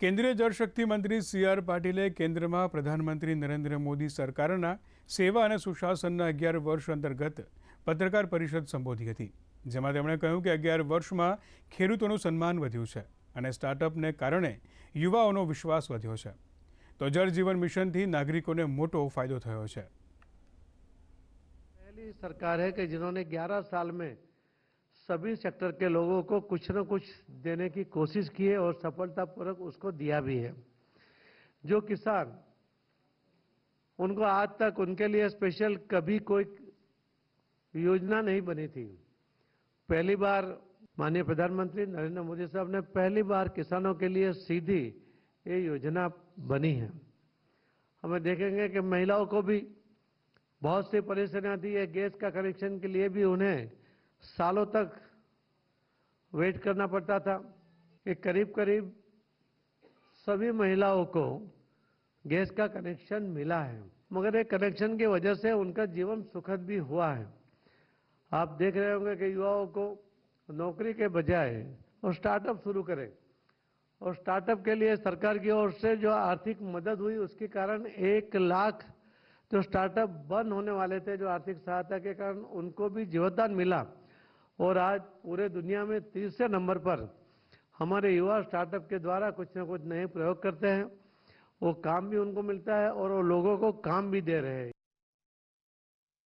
કેન્દ્રીય જળશક્તિ મંત્રી C R પાટીલે કેન્દ્રમાં પ્રધાનમંત્રી નરેન્દ્ર મોદી સરકારના સેવા અને સુશાસનના અગિયાર વર્ષ અંતર્ગત પત્રકાર પરિષદ સંબોધી હતી, જેમાં તેમણે કહ્યું કે અગિયાર વર્ષમાં ખેડૂતોનું સન્માન વધ્યું છે અને સ્ટાર્ટઅપને કારણે યુવાઓનો વિશ્વાસ વધ્યો છે. તો જળજીવન મિશનથી નાગરિકોને મોટો ફાયદો થયો છે. પહેલી સરકાર કે જિન્હોને ગ્યારહ સાલ મેં सभी सेक्टर के लोगों को कुछ न कुछ देने की कोशिश की है और सफलतापूर्वक उसको दिया भी है। जो किसान, उनको आज तक उनके लिए स्पेशल कभी कोई योजना नहीं बनी थी। पहली बार माननीय प्रधानमंत्री नरेंद्र मोदी साहब ने पहली बार किसानों के लिए सीधी ये योजना बनी है। हमें देखेंगे कि महिलाओं को भी बहुत सी परेशानियाँ थी है। गैस का कनेक्शन के लिए भी उन्हें सालों तक वेट करना पड़ता था कि करीब करीब सभी महिलाओं को गैस का कनेक्शन मिला है। मगर ये कनेक्शन की वजह से उनका जीवन सुखद भी हुआ है। आप देख रहे होंगे कि युवाओं को नौकरी के बजाय वो स्टार्टअप शुरू करें। और स्टार्टअप के लिए सरकार की ओर से जो आर्थिक मदद हुई, उसके कारण एक लाख जो स्टार्टअप बंद होने वाले थे, जो आर्थिक सहायता के कारण उनको भी जीवनदान मिला। और आज पूरे दुनिया में तीसरे नंबर पर हमारे युवा स्टार्टअप के द्वारा कुछ ना कुछ नए प्रयोग करते हैं। वो काम भी उनको मिलता है और वो लोगों को काम भी दे रहे हैं।